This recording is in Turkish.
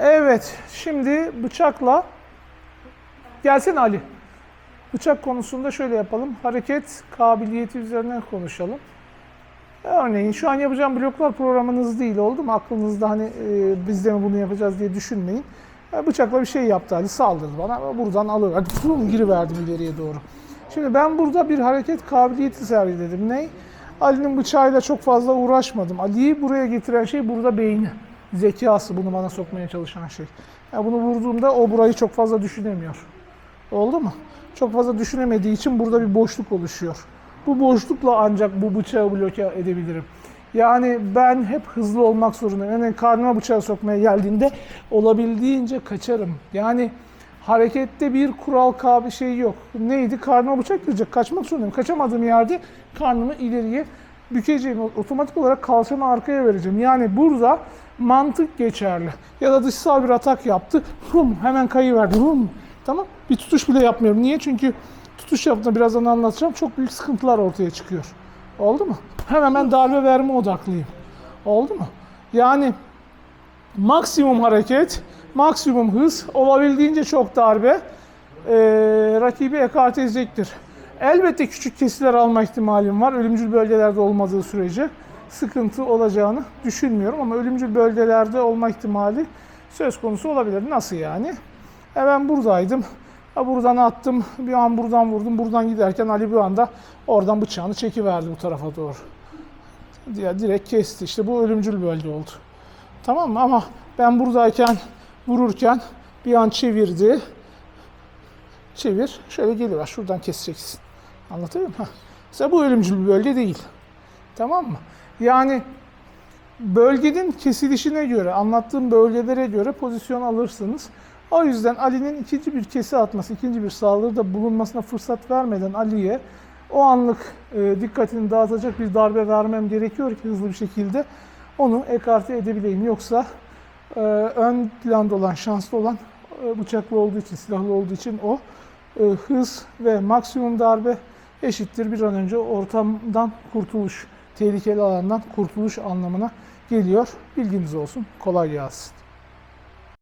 Evet, şimdi bıçakla gelsene Ali. Bıçak konusunda şöyle yapalım. Hareket kabiliyeti üzerinden konuşalım. Örneğin şu an yapacağım bloklar programınız değil oldu mu? Aklınızda hani e, biz de mi bunu yapacağız diye düşünmeyin. E, bıçakla bir şey yaptı Ali saldırdı bana. Buradan alır. Hadi pum giriverdim ileriye doğru. Şimdi ben burada bir hareket kabiliyeti sergiledim. Ne? Ali'nin bıçağıyla çok fazla uğraşmadım. Ali'yi buraya getiren şey burada beyni. Zekası bunu bana sokmaya çalışan şey. Yani bunu vurduğumda o burayı çok fazla düşünemiyor. Oldu mu? Çok fazla düşünemediği için burada bir boşluk oluşuyor. Bu boşlukla ancak bu bıçağı bloke edebilirim. Yani ben hep hızlı olmak zorundayım. Yani karnıma bıçağı sokmaya geldiğinde olabildiğince kaçarım. Yani harekette bir kural bir şey yok. Neydi? Karnıma bıçak girecek. Kaçmak zorundayım. Kaçamadığım yerde karnımı ileriye bükeceğim. Otomatik olarak kalçamı arkaya vereceğim. Yani burada mantık geçerli. Ya da dışsal bir atak yaptı. Hum, hemen kayıverdi. Hum. Tamam. Bir tutuş bile yapmıyorum. Niye? Çünkü tutuş yaptığında birazdan anlatacağım. Çok büyük sıkıntılar ortaya çıkıyor. Oldu mu? Hemen ben darbe verme odaklıyım. Oldu mu? Yani maksimum hareket, maksimum hız, olabildiğince çok darbe eee rakibi ekarte edecektir. Elbette küçük kesiler alma ihtimalim var. Ölümcül bölgelerde olmadığı sürece sıkıntı olacağını düşünmüyorum ama ölümcül bölgelerde olma ihtimali söz konusu olabilir. Nasıl yani? E ben buradaydım. Ha buradan attım. Bir an buradan vurdum. Buradan giderken Ali bir anda oradan bıçağını çekiverdi bu tarafa doğru. Ya direkt kesti. İşte bu ölümcül bölge oldu. Tamam mı? Ama ben buradayken vururken bir an çevirdi. Çevir. Şöyle geliver. Şuradan keseceksin. Anlatabiliyor muyum? Mesela bu ölümcül bir bölge değil. Tamam mı? Yani bölgenin kesilişine göre, anlattığım bölgelere göre pozisyon alırsınız. O yüzden Ali'nin ikinci bir kesi atması, ikinci bir saldırıda bulunmasına fırsat vermeden Ali'ye o anlık e, dikkatini dağıtacak bir darbe vermem gerekiyor ki hızlı bir şekilde onu ekarte edebileyim. Yoksa e, ön planda olan, şanslı olan e, bıçaklı olduğu için, silahlı olduğu için o e, hız ve maksimum darbe eşittir bir an önce ortamdan kurtuluş, tehlikeli alandan kurtuluş anlamına geliyor. Bilginiz olsun. Kolay gelsin.